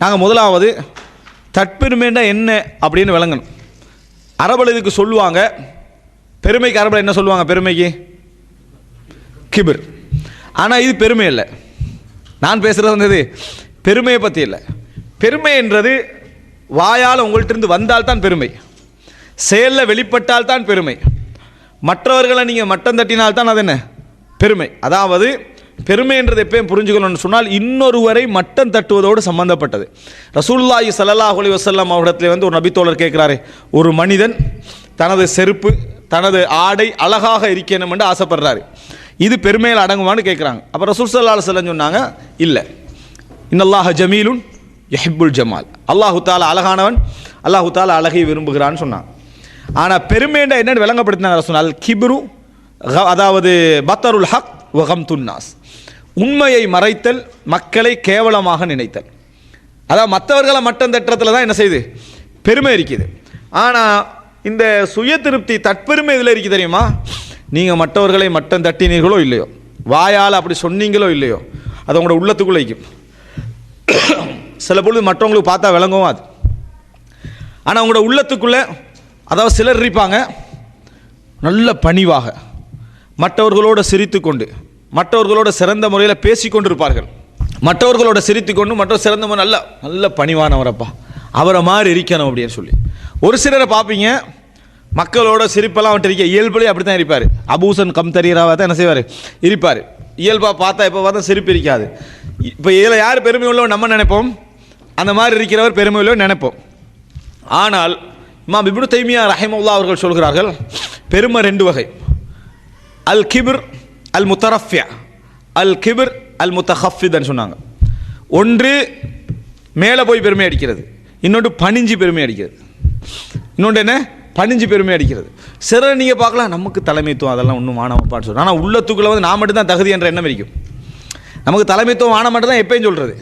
நாங்கள் முதலாவது தற்பெருமைன்னா என்ன அப்படின்னு விளங்கணும். அரபல் இதுக்கு சொல்லுவாங்க பெருமைக்கு அரபல் என்ன சொல்லுவாங்க பெருமைக்கு? கிபிர். ஆனால் இது பெருமை இல்லை. நான் பேசுகிறது வந்து இது பெருமையை பற்றி இல்லை. பெருமை என்றது வாயால் உங்கள்கிட்ட இருந்து வந்தால்தான் பெருமை. செயலில் வெளிப்பட்டால் தான் பெருமை. மற்றவர்களை நீங்கள் மட்டம் தட்டினால்தான் அது என்ன? பெருமை. அதாவது பெருமை என்றது எப்பயும் புரிஞ்சுக்கணும்னு சொன்னால் இன்னொருவரை மட்டம் தட்டுவதோடு சம்பந்தப்பட்டது. ரசூலுல்லாஹி ஸல்லல்லாஹு அலைஹி அவரிடத்துல வந்து ஒரு நபித்தோழர் கேட்குறாரு ஒரு மனிதன் தனது செருப்பு தனது ஆடை அழகாக இருக்கணும் என்று ஆசைப்படுறாரு. இது பெருமையில் அடங்குமான்னு கேட்குறாங்க. அப்போ ரசூல் சல்லா அலுவலம் சொன்னாங்க இல்லை. இன்னல்லாஹ ஜமீலுன் யஹிபுல் ஜமால். அல்லாஹு தாலா அழகானவன் அல்லாஹு தாலா அழகை விரும்புகிறான்னு சொன்னான். ஆனால் பெருமைண்டா என்னென்னு விளங்கப்படுத்தினாங்க சொன்னால் கிப்ரு அதாவது பத்தருல் ஹக் வகம் துன்னாஸ் உண்மையை மறைத்தல் மக்களை கேவலமாக நினைத்தல். அதாவது மற்றவர்களை மட்டம் தட்டத்தில் தான் என்ன செய்யுது பெருமை இருக்குது. ஆனால் இந்த சுய திருப்தி தற்பெருமை இதில் இருக்குது தெரியுமா? நீங்கள் மற்றவர்களை மட்டம் தட்டினீர்களோ இல்லையோ? வாயால் அப்படி சொன்னீங்களோ இல்லையோ? அது உங்களோட உள்ளத்துக்குள்ளே வைக்கும் சில பொழுது மற்றவங்களுக்கு பார்த்தா விளங்கவும் அது. ஆனால் உங்களோட உள்ளத்துக்குள்ளே அதாவது சிலர் இருப்பாங்க. நல்ல பணிவாக மற்றவர்களோடு சிரித்துக்கொண்டு மற்றவர்களோட சிறந்த முறையில் பேசிக்கொண்டிருப்பார்கள் மற்றவர்களோட சிரித்து கொண்டு மற்றவர் சிறந்த முறை நல்ல நல்ல பணிவானவரப்பா. அவரை மாதிரி இருக்கணும் அப்படின்னு சொல்லி. ஒரு சிலரை பார்ப்பீங்க மக்களோட சிரிப்பெல்லாம் அவன்ட்டு இருக்க இயல்புலேயே அப்படி தான் இருப்பார். அபூசன் கம் தரீராவாக தான் என்ன செய்வார்? இருப்பார். இயல்பாக பார்த்தா இப்போ பார்த்தா சிரிப்பு இருக்காது. இப்போ இதில் யார் பெருமை உள்ளவன் நம்ம நினைப்போம்? அந்த மாதிரி இருக்கிறவர் பெருமை உள்ளவர் நினைப்போம். ஆனால் இமாம் இப்னு தைமியா ரஹிமுல்லா அவர்கள் சொல்கிறார்கள் பெருமை ரெண்டு வகை. அல் கிபிர் அல் முத்தரஃபியா அல் கிபிர் அல் முத்தஹஃபிதன்னு சொன்னாங்க. ஒன்று மேலே போய் பெருமை அடிக்கிறது. இன்னொன்று பணிஞ்சு பெருமை அடிக்கிறது. இன்னொன்று என்ன? பணிஞ்சு பெருமை அடிக்கிறது. சிலர் நீங்கள் பார்க்கலாம் நமக்கு தலைமைத்துவம் அதெல்லாம் ஒன்றும் வானமாப்பான்னு சொல்கிறோம் ஆனால் உள்ளத்துக்குள்ளே வந்து நான் மட்டும்தான் தகுதி என்ற எண்ணம் இருக்கும் நமக்கு தலைமைத்துவம் வான மட்டும் தான் எப்பயும் சொல்கிறது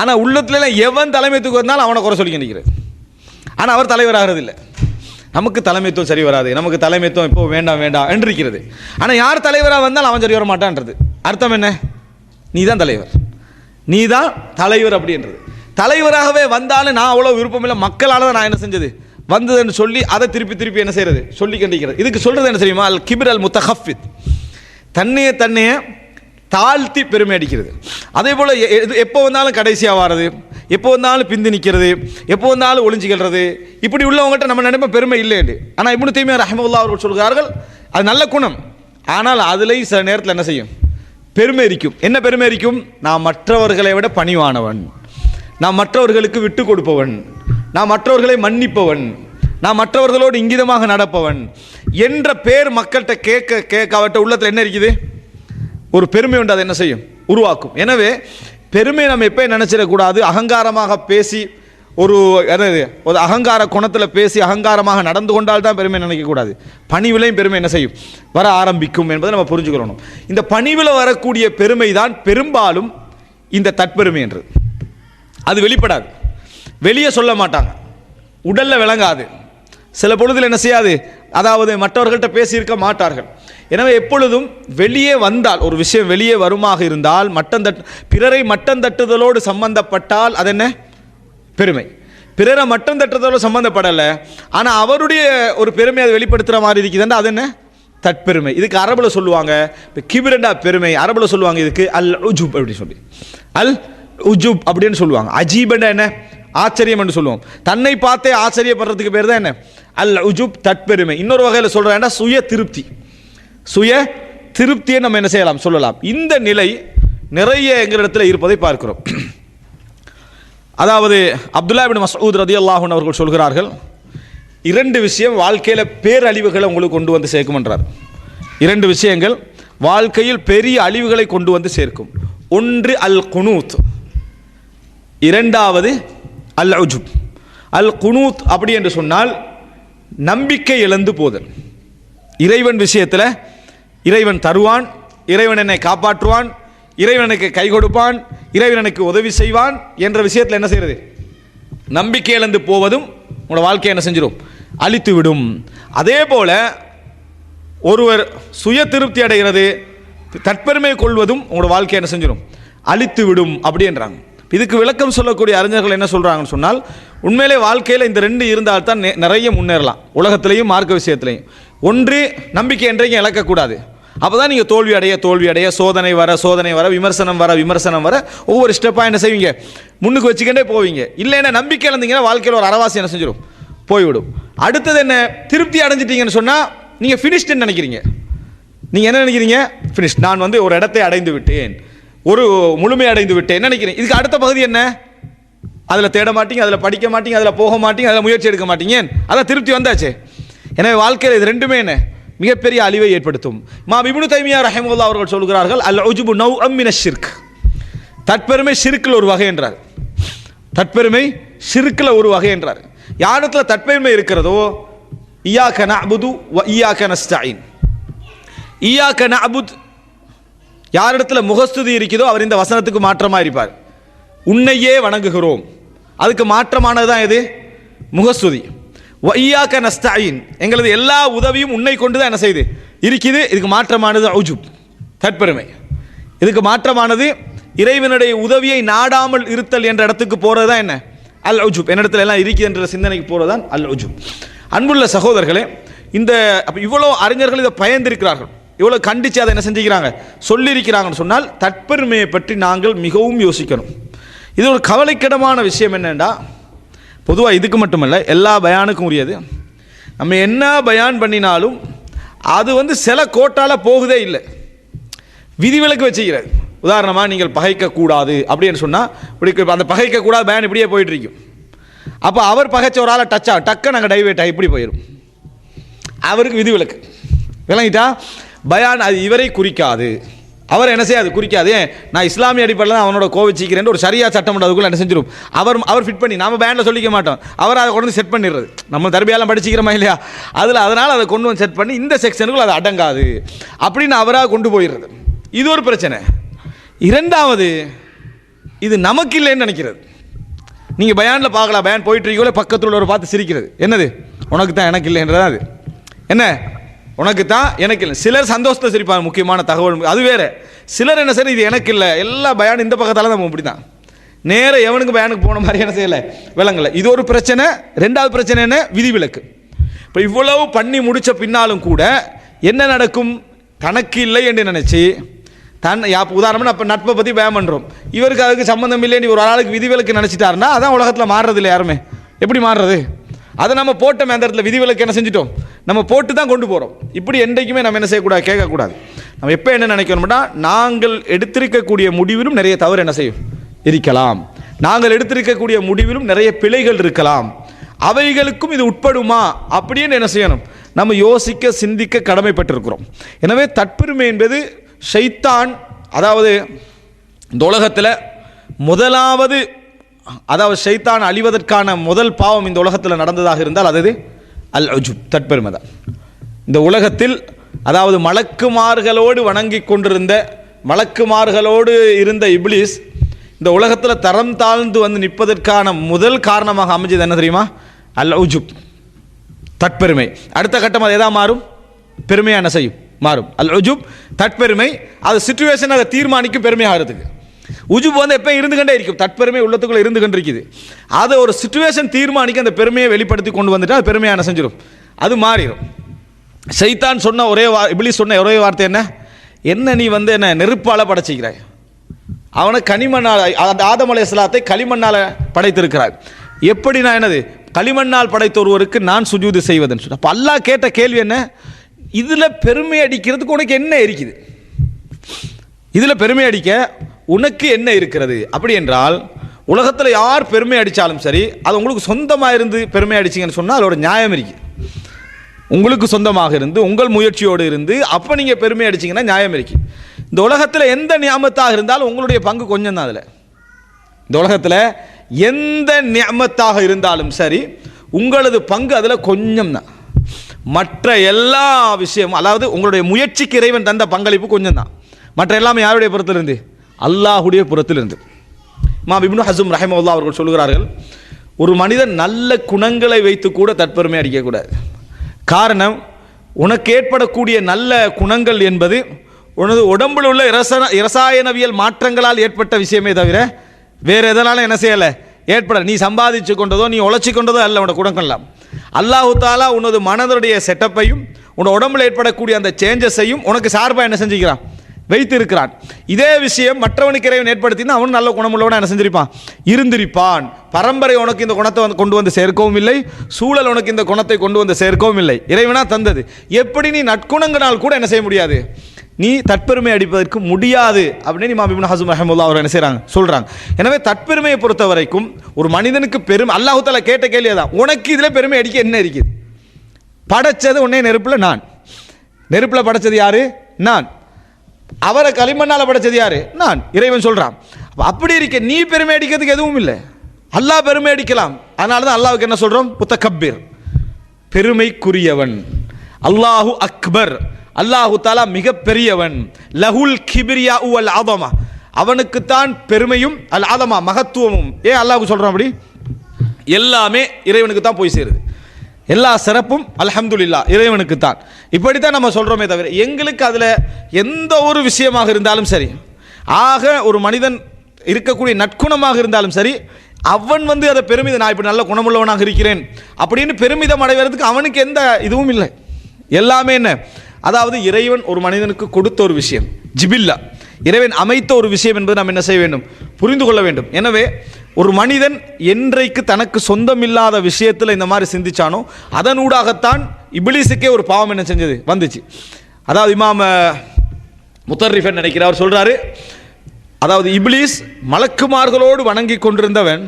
ஆனால் உள்ளத்துலலாம் எவன் தலைமைத்துக்கு வந்தாலும் அவனை குறை சொல்லி நிற்கிறது ஆனால் அவர் தலைவர் ஆகிறது இல்லை நமக்கு தலைமைத்துவம் சரி வராது. நமக்கு தலைமைத்துவம் இப்போ வேண்டாம் வேண்டாம் என்று இருக்கிறது ஆனால் யார் தலைவராக வந்தாலும் அவன் சரி வர மாட்டான்றது. அர்த்தம் என்ன? நீ தான் தலைவர். நீ தான் தலைவர் அப்படின்றது. தலைவராகவே வந்தாலும் நான் அவ்வளோ விருப்பம் இல்லை. மக்களால் தான் நான் என்ன செஞ்சது? வந்ததுன்னு சொல்லி அதை திருப்பி திருப்பி என்ன செய்யறது? சொல்லி கண்டிக்கிறது. இதுக்கு சொல்றது என்ன தெரியுமா? அல் கிபிர் அல் முத்தஹஃபித். தன்னையே தன்னையே தாழ்த்தி பெருமை அடிக்கிறது. அதே போல் எப்போ வந்தாலும் கடைசியாக வாரது? எப்போ வந்தாலும் பிந்தி நிற்கிறது எப்போ வந்தாலும் ஒளிஞ்சிக்கிறது இப்படி உள்ளவங்ககிட்ட நம்ம நினைப்ப பெருமை இல்லைண்டு ஆனால் இப்படி தீமையார் ரஹமுல்லா அவர்கள் சொல்கிறார்கள் அது நல்ல குணம். ஆனால் அதுலேயும் சில நேரத்தில் என்ன செய்யும்? பெருமை இருக்கும் என்ன பெருமை இருக்கும் நான் மற்றவர்களை விட பணிவானவன். நான் மற்றவர்களுக்கு விட்டு கொடுப்பவன். நான் மற்றவர்களை மன்னிப்பவன். நான் மற்றவர்களோடு இங்கிதமாக நடப்பவன் என்ற பேர் மக்கள்கிட்ட கேட்க கேட்க அவட்ட உள்ளத்தில் என்ன இருக்குது? ஒரு பெருமை உண்டு அதை என்ன செய்யும்? உருவாக்கும். எனவே பெருமை நம்ம எப்போ நினச்சிடக்கூடாது? அகங்காரமாக பேசி ஒரு என்னது ஒரு அகங்கார குணத்தில் பேசி அகங்காரமாக நடந்து கொண்டால் தான் பெருமை நினைக்கக்கூடாது. பணிவிலையும் பெருமை என்ன செய்யும்? வர ஆரம்பிக்கும் என்பதை நம்ம புரிஞ்சுக்கிறணும் இந்த பணிவில் வரக்கூடிய பெருமை தான் பெரும்பாலும் இந்த தற்பெருமை என்று. அது வெளிப்படாது. வெளியே சொல்ல மாட்டாங்க. உடலில் விளங்காது. சில பொழுதில் என்ன செய்யாது? அதாவது மற்றவர்கள்ட்ட பேசியிருக்க மாட்டார்கள். எனவே எப்பொழுதும் வெளியே வந்தால் ஒரு விஷயம் வெளியே வருமாக இருந்தால் மட்டம் பிறரை மட்டம் தட்டுதலோடு சம்பந்தப்பட்டால் அது என்ன? பெருமை. பிறரை மட்டம் தட்டுறதோடு சம்பந்தப்படலை. ஆனால் அவருடைய ஒரு பெருமை அதை வெளிப்படுத்துகிற மாதிரி இருக்குதுன்னா அது என்ன? தற்பெருமை. இதுக்கு அரபில் சொல்லுவாங்க இப்போ கிபிரண்டா பெருமை. அரபில் சொல்லுவாங்க இதுக்கு அல் உஜுப் அப்படின்னு சொல்லி. அல் உஜுப் அப்படின்னு சொல்லுவாங்க. அஜீபண்டா என்ன? ஆச்சரியம் என்று சொல்லுவோம். தன்னை பார்த்தே ஆச்சரியப்படுறதுக்கு பேர் தான் என்ன? அல் உஜுப் தட்பெருமை இன்னொரு வகையில் சொல்கிறேன் சுய திருப்தி. சுய திருப்தியை நம்ம என்ன செய்யலாம்? சொல்லலாம். இந்த நிலை நிறைய எங்களிடத்தில் இருப்பதை பார்க்கிறோம். அதாவது அப்துல்லா பின் மசூத் ரதி அல்லாஹன் அவர்கள் சொல்கிறார்கள் இரண்டு விஷயம் வாழ்க்கையில் பேரழிவுகளை உங்களுக்கு கொண்டு வந்து சேர்க்கும்ன்றார் இரண்டு விஷயங்கள் வாழ்க்கையில் பெரிய அழிவுகளை கொண்டு வந்து சேர்க்கும். ஒன்று அல் குனூத் இரண்டாவது அல் அஜுப் அல் குனூத் அப்படி என்று சொன்னால் நம்பிக்கை இழந்து போதல். இறைவன் விஷயத்தில் இறைவன் தருவான் இறைவன் என்னை காப்பாற்றுவான் இறைவன் எனக்கு கை கொடுப்பான் இறைவன் எனக்கு உதவி செய்வான் என்ற விஷயத்தில் என்ன செய்கிறது நம்பிக்கை இழந்து போவதும் உங்களோட வாழ்க்கையை என்ன செஞ்சிடும் அழித்து விடும். அதே போல் ஒருவர் சுய திருப்தி அடைகிறது தற்பெருமை கொள்வதும் உங்களோட வாழ்க்கையை என்ன செஞ்சிடும் அழித்து விடும் அப்படின்றாங்க இதுக்கு விளக்கம் சொல்லக்கூடிய அறிஞர்கள் என்ன சொல்கிறாங்கன்னு சொன்னால் உண்மையிலே வாழ்க்கையில் இந்த ரெண்டு இருந்தால் தான் நெ- நிறைய முன்னேறலாம். உலகத்திலையும் மார்க்க விஷயத்திலையும். ஒன்று நம்பிக்கை என்றைக்கும் இழக்கக்கூடாது. அப்போ தான் நீங்கள் தோல்வி அடைய தோல்வி அடைய சோதனை வர சோதனை வர விமர்சனம் வர விமர்சனம் வர ஒவ்வொரு ஸ்டெப்பாக என்ன செய்வீங்க? முன்னுக்கு வச்சுக்கிட்டே போவீங்க. இல்லைன்னா நம்பிக்கை இழந்தீங்கன்னா வாழ்க்கையில் ஒரு அறவாசி என்ன செஞ்சிடும் போய்விடும். அடுத்தது என்ன? திருப்தி அடைஞ்சிட்டீங்கன்னு சொன்னால் நீங்கள் ஃபினிஷ்டுன்னு நினைக்கிறீங்க. நீங்கள் என்ன நினைக்கிறீங்க? ஃபினிஷ் நான் வந்து ஒரு இடத்தை அடைந்து விட்டேன் ஒரு முழுமை அடைந்து விட்டேன். என்ன நினைக்கிறேன் இதுக்கு அடுத்த பகுதி என்ன? அதில் தேட மாட்டீங்க அதில் படிக்க மாட்டீங்க அதில் போக மாட்டீங்க அதில் முயற்சி எடுக்க மாட்டீங்க. அதான் திருப்தி வந்தாச்சு. எனவே வாழ்க்கையில் இது ரெண்டுமே என்ன? மிகப்பெரிய அழிவை ஏற்படுத்தும். மா இப்னு தைமியா ரஹமுல்லா அவர்கள் சொல்கிறார்கள் அல் உஜுபு நவ் அம்மின ஷிர்க். தற்பெருமை சிறுக்கில் ஒரு வகை என்றார். தற்பெருமை சிறுக்கில் ஒரு வகை என்றார். யாரிடத்துல தற்பெருமை இருக்கிறதோ இயாக்க நஅபுது வ ஸ்டாயின் இயா கன அபுத் யாரிடத்துல முகஸ்துதி இருக்குதோ அவர் இந்த வசனத்துக்கு மாற்றமாக இருப்பார். உன்னையே வணங்குகிறோம். அதுக்கு மாற்றமானது தான் எது? முகஸ்துதி. வையாக்க நஸ்தாயின் எங்களது எல்லா உதவியும் உன்னை கொண்டு தான் என்ன செய்யுது இருக்குது. இதுக்கு மாற்றமானது அவுஜுப் தற்பெருமை. இதுக்கு மாற்றமானது இறைவனுடைய உதவியை நாடாமல் இருத்தல் என்ற இடத்துக்கு போகிறது தான் என்ன? அல் அவுஜுப் என்னிடத்துல எல்லாம் இருக்குது என்ற சிந்தனைக்கு போகிறது தான் அல் அவுஜுப் அன்புள்ள சகோதரர்களே இந்த அப்போ இவ்வளோ அறிஞர்கள் இதை பயந்திருக்கிறார்கள். இவ்வளோ கண்டித்து அதை என்ன செஞ்சுக்கிறாங்க? சொல்லியிருக்கிறாங்கன்னு சொன்னால் தற்பெருமையை பற்றி நாங்கள் மிகவும் யோசிக்கணும். இது ஒரு கவலைக்கிடமான விஷயம் என்னென்னா பொதுவாக இதுக்கு மட்டுமல்ல எல்லா பயானுக்கும் உரியது. நம்ம என்ன பயான் பண்ணினாலும் அது வந்து சில கோட்டால போகுதே இல்லை. விதிவிலக்கு வச்சுக்கிறது. உதாரணமாக நீங்கள் பகைக்கக்கூடாது அப்படின்னு சொன்னால் இப்படி அந்த பகைக்கக்கூடாது பயான் இப்படியே போயிட்டுருக்கும். அப்போ அவர் பகைச்ச ஒரு ஆளை டச்சா டக்க நாங்கள் டைவேட் ஆகி இப்படி போயிடும் அவருக்கு விதிவிலக்கு. விளங்கிட்டா பயான் அது இவரை குறிக்காது. அவர் என்ன செய்யாது? குறிக்காது. நான் இஸ்லாமிய அடிப்படையில் தான் அவனோட கோவிச்சிக்கிறேன் ஒரு சரியா சட்டம் அதுக்குள்ள என்ன செஞ்சிடும் அவர் அவர் ஃபிட் பண்ணி நம்ம பேண்டில் சொல்லிக்க மாட்டோம். அவர் அதை கொண்டு செட் பண்ணிடுறது. நம்ம தர்பியாலாம் படிச்சிக்கிறோமா இல்லையா? அதில் அதனால் அதை கொண்டு வந்து செட் பண்ணி இந்த செக்ஷனுக்குள்ள அது அடங்காது. அப்படின்னு அவராக கொண்டு போயிடுறது. இது ஒரு பிரச்சனை. இரண்டாவது இது நமக்கு இல்லைன்னு நினைக்கிறது. நீங்கள் பயானில் பார்க்கலாம். பயான் போயிட்டு இருக்கீங்களே பக்கத்தில் உள்ளவர் பார்த்து சிரிக்கிறது. என்னது? உனக்கு தான் எனக்கு இல்லைன்றதா அது. என்ன? உனக்கு தான் எனக்கு இல்லை. சிலர் சந்தோஷத்தை சிரிப்பாங்க முக்கியமான தகவல். அது வேறு. சிலர் என்ன சரி இது எனக்கு இல்லை. எல்லா பயானும் இந்த பக்கத்தால் நம்ம இப்படி தான் நேராக எவனுக்கு பயானுக்கு போன மாதிரி என்ன செய்யலை? விளங்கலை. இது ஒரு பிரச்சனை. ரெண்டாவது பிரச்சனை என்ன? விதிவிலக்கு. இப்போ இவ்வளவு பண்ணி முடித்த பின்னாலும் கூட என்ன நடக்கும்? கணக்கு இல்லை என்று நினச்சி தன் யா உதாரணமாக அப்போ நட்பை பற்றி பயம் பண்ணுறோம் இவருக்கு அதுக்கு சம்மந்தம் இல்லைன்னு ஒரு ஆளுக்கு விதிவிலக்கு நினச்சிட்டாருன்னா அதான் உலகத்தில் மாறுறது இல்லை யாருமே. எப்படி மாறுறது? அதை நம்ம போட்டோம் அந்த இடத்துல விதிவிலக்கு என்ன செஞ்சிட்டோம்? நம்ம போட்டு தான் கொண்டு போகிறோம் இப்படி என்றைக்குமே நம்ம என்ன செய்யக்கூடாது? கேட்கக்கூடாது. நம்ம எப்போ என்ன நினைக்கணும்னா நாங்கள் எடுத்திருக்கக்கூடிய முடிவிலும் நிறைய தவறு என்ன செய்யும்? இருக்கலாம். நாங்கள் எடுத்திருக்கக்கூடிய முடிவிலும் நிறைய பிழைகள் இருக்கலாம். அவைகளுக்கும் இது உட்படுமா? அப்படின்னு என்ன செய்யணும்? நம்ம யோசிக்க சிந்திக்க கடமைப்பட்டிருக்கிறோம். எனவே தற்பெருமை என்பது ஷைத்தான் அதாவது இந்த உலகத்தில் முதலாவது அதாவது ஷைத்தான் அழிவதற்கான முதல் பாவம் இந்த உலகத்தில் நடந்ததாக இருந்தால் அது அல் அஜுப் தற்பெருமை தான். இந்த உலகத்தில் அதாவது மலக்குமார்களோடு வணங்கி கொண்டிருந்த மலக்குமார்களோடு இருந்த இப்ளிஸ் இந்த உலகத்தில் தரம் தாழ்ந்து வந்து நிற்பதற்கான முதல் காரணமாக அமைஞ்சது என்ன தெரியுமா? அல் உஜுப் தற்பெருமை. அடுத்த கட்டம் அது எதா மாறும்? பெருமையான செய்யும் மாறும். அல் அஜுப் தற்பெருமை அது சுச்சுவேஷன் அதை தீர்மானிக்கும் பெருமையாகிறதுக்கு. உஜுப் வந்து எப்போ இருந்து கொண்டே இருக்கும் தற்பெருமை உள்ளத்துக்குள்ளே இருந்து கொண்டிருக்குது அதை ஒரு சுச்சுவேஷன் தீர்மானிக்க அந்த பெருமையை வெளிப்படுத்தி கொண்டு வந்துட்டு அது பெருமையாக செஞ்சிடும் அது மாறிடும் சைத்தான் சொன்ன ஒரே வா இப்படி சொன்ன ஒரே வார்த்தை என்ன? என்ன நீ வந்து என்ன நெருப்பால் படைச்சிக்கிறாய் அவனை கனிமண்ணால் அந்த ஆதம் களிமண்ணால் படைத்திருக்கிறார். எப்படி நான் என்னது? களிமண்ணால் படைத்த ஒருவருக்கு நான் சுஜூது செய்வதுன்னு சொன்ன. அப்போ அல்லாஹ் கேட்ட கேள்வி என்ன? இதில் பெருமை அடிக்கிறதுக்கு உனக்கு என்ன இருக்குது? இதில் பெருமை அடிக்க உனக்கு என்ன இருக்கிறது? அப்படி என்றால் உலகத்தில் யார் பெருமை அடித்தாலும் சரி அது உங்களுக்கு சொந்தமாக இருந்து பெருமை அடிச்சிங்கன்னு சொன்னால் அதோட நியாயம் இருக்குது உங்களுக்கு சொந்தமாக இருந்து உங்கள் முயற்சியோடு இருந்து அப்போ நீங்கள் பெருமை அடிச்சிங்கன்னா நியாயம் இருக்குது இந்த உலகத்தில் எந்த நியாமத்தாக இருந்தாலும் உங்களுடைய பங்கு கொஞ்சம் தான் அதில். இந்த உலகத்தில் எந்த நியமத்தாக இருந்தாலும் சரி உங்களது பங்கு அதில் கொஞ்சம் தான் மற்ற எல்லா விஷயமும் அதாவது உங்களுடைய முயற்சிக்கு இறைவன் தந்த பங்களிப்பு கொஞ்சம் தான் மற்ற எல்லாமே யாருடைய புறத்திலிருந்து அல்லாஹுடைய புறத்திலிருந்து. மா இப்னு ஹசம் ரஹிமல்லா அவர்கள் சொல்கிறார்கள் ஒரு மனிதன் நல்ல குணங்களை வைத்து கூட தற்பெருமை அடிக்கக்கூடாது. காரணம் உனக்கு ஏற்படக்கூடிய நல்ல குணங்கள் என்பது உனது உடம்பில் உள்ள இரசன இரசாயனவியல் மாற்றங்களால் ஏற்பட்ட விஷயமே தவிர வேறு எதனாலும் என்ன செய்யலை? ஏற்பட நீ சம்பாதிச்சு கொண்டதோ நீ உழைச்சி கொண்டதோ அல்ல உனக்கு குணங்கள்லாம் அல்லாஹு தாலா உனது மனதனுடைய செட்டப்பையும் உன் உடம்புல ஏற்படக்கூடிய அந்த சேஞ்சஸையும் உனக்கு சார்பாக என்ன செஞ்சுக்கிறான்? வைத்து இருக்கிறான் இதே விஷயம் மற்றவனுக்கு இறைவன் ஏற்படுத்தினா அவன் நல்ல குணமுள்ளவன என்ன செஞ்சிருப்பான்? இருந்திருப்பான். பரம்பரை உனக்கு இந்த குணத்தை வந்து கொண்டு வந்து சேர்க்கவும் இல்லை. சூழல் உனக்கு இந்த குணத்தை கொண்டு வந்து சேர்க்கவும் இல்லை. இறைவனா தந்தது. எப்படி நீ நற்குணங்களால் கூட என்ன செய்ய முடியாது? நீ தற்பெருமை அடிப்பதற்கு முடியாது அப்படின்னு இமாம் இப்னு ஹசம் ரஹமுல்லா அவர் என்ன செய்கிறாங்க சொல்கிறாங்க எனவே தற்பெருமையை பொறுத்த வரைக்கும் ஒரு மனிதனுக்கு பெருமை அல்லாஹு தாலா கேட்ட கேள்வி தான் உனக்கு இதில் பெருமை அடிக்க என்ன இருக்குது? படைச்சது உன்னே நெருப்பில் நான். நெருப்பில் படைச்சது யாரு? நான். அவரை களிமண்ணால் படைச்சது யாரு? நான். இறைவன் அப்ப அப்படி இருக்க நீ பெருமை அடிக்கிறதுக்கு எதுவும் இல்லை. அல்லாஹ் பெருமை அடிக்கலாம். அதனால தான் அல்லாஹ்வுக்கு என்ன சொல்றோம்? புத்தகப்பீர் பெருமைக்குரியவன். அல்லாஹு அக்பர். அல்லாஹு தாலா மிக பெரியவன் லஹுல் கிபிரியா உவல் ஆதமா அவனுக்குத்தான் பெருமையும் அல் ஆதமா மகத்துவமும். ஏன் அல்லாஹ்வுக்கு சொல்றான் அப்படி? எல்லாமே இறைவனுக்கு தான் போய் சேருது. எல்லா சிறப்பும் அலஹம்துல்லா இறைவனுக்கு தான் இப்படி தான் நம்ம சொல்கிறோமே தவிர எங்களுக்கு அதில் எந்த ஒரு விஷயமாக இருந்தாலும் சரி ஆக ஒரு மனிதன் இருக்கக்கூடிய நற்குணமாக இருந்தாலும் சரி அவன் வந்து அதை பெருமிதம் நான் இப்படி நல்ல குணமுள்ளவனாக இருக்கிறேன் அப்படின்னு பெருமிதம் அடைவதற்கு அவனுக்கு எந்த இதுவும் இல்லை. எல்லாமே என்ன? அதாவது இறைவன் ஒரு மனிதனுக்கு கொடுத்த ஒரு விஷயம் ஜிபில்லா. இறைவன் அமைத்த ஒரு விஷயம் என்பது நாம் என்ன செய்ய வேண்டும்? புரிந்து கொள்ள வேண்டும். எனவே ஒரு மனிதன் என்றைக்கு தனக்கு சொந்தமில்லாத விஷயத்தில் இந்த மாதிரி சிந்திச்சானோ அதனூடாகத்தான் இபிலிசுக்கே ஒரு பாவம் என்ன செஞ்சது? வந்துச்சு. அதாவது இமாம முத்தர்ரிஃபன் நினைக்கிற அவர் சொல்கிறாரு அதாவது இபிலிஸ் மலக்குமார்களோடு வணங்கி கொண்டிருந்தவன்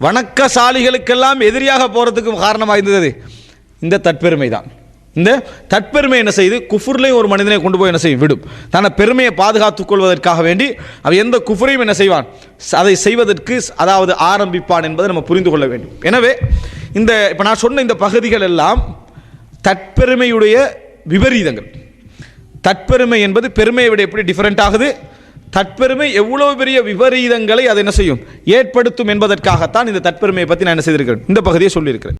வணக்கசாலிகளுக்கெல்லாம் எதிரியாக போகிறதுக்கு காரணமாக இருந்தது இந்த தற்பெருமை தான் இந்த தற்பெருமை என்ன செய்யுது குஃபுர்லையும் ஒரு மனிதனை கொண்டு போய் என்ன செய்யும்? விடும். தன பெருமையை பாதுகாத்துக் கொள்வதற்காக வேண்டி அவன் எந்த குஃபுரையும் என்ன செய்வான்? அதை செய்வதற்கு அதாவது ஆரம்பிப்பான் என்பதை நம்ம புரிந்து கொள்ள வேண்டும். எனவே இந்த இப்போ நான் சொன்ன இந்த பகுதிகள் எல்லாம் தற்பெருமையுடைய விபரீதங்கள். தற்பெருமை என்பது பெருமையை விட எப்படி டிஃப்ரெண்ட் ஆகுது? தற்பெருமை எவ்வளவு பெரிய விபரீதங்களை அது என்ன செய்யும்? ஏற்படுத்தும் என்பதற்காகத்தான் இந்த தற்பெருமையை பற்றி நான் என்ன செய்திருக்கிறேன்? இந்த பகுதியை சொல்லியிருக்கிறேன்.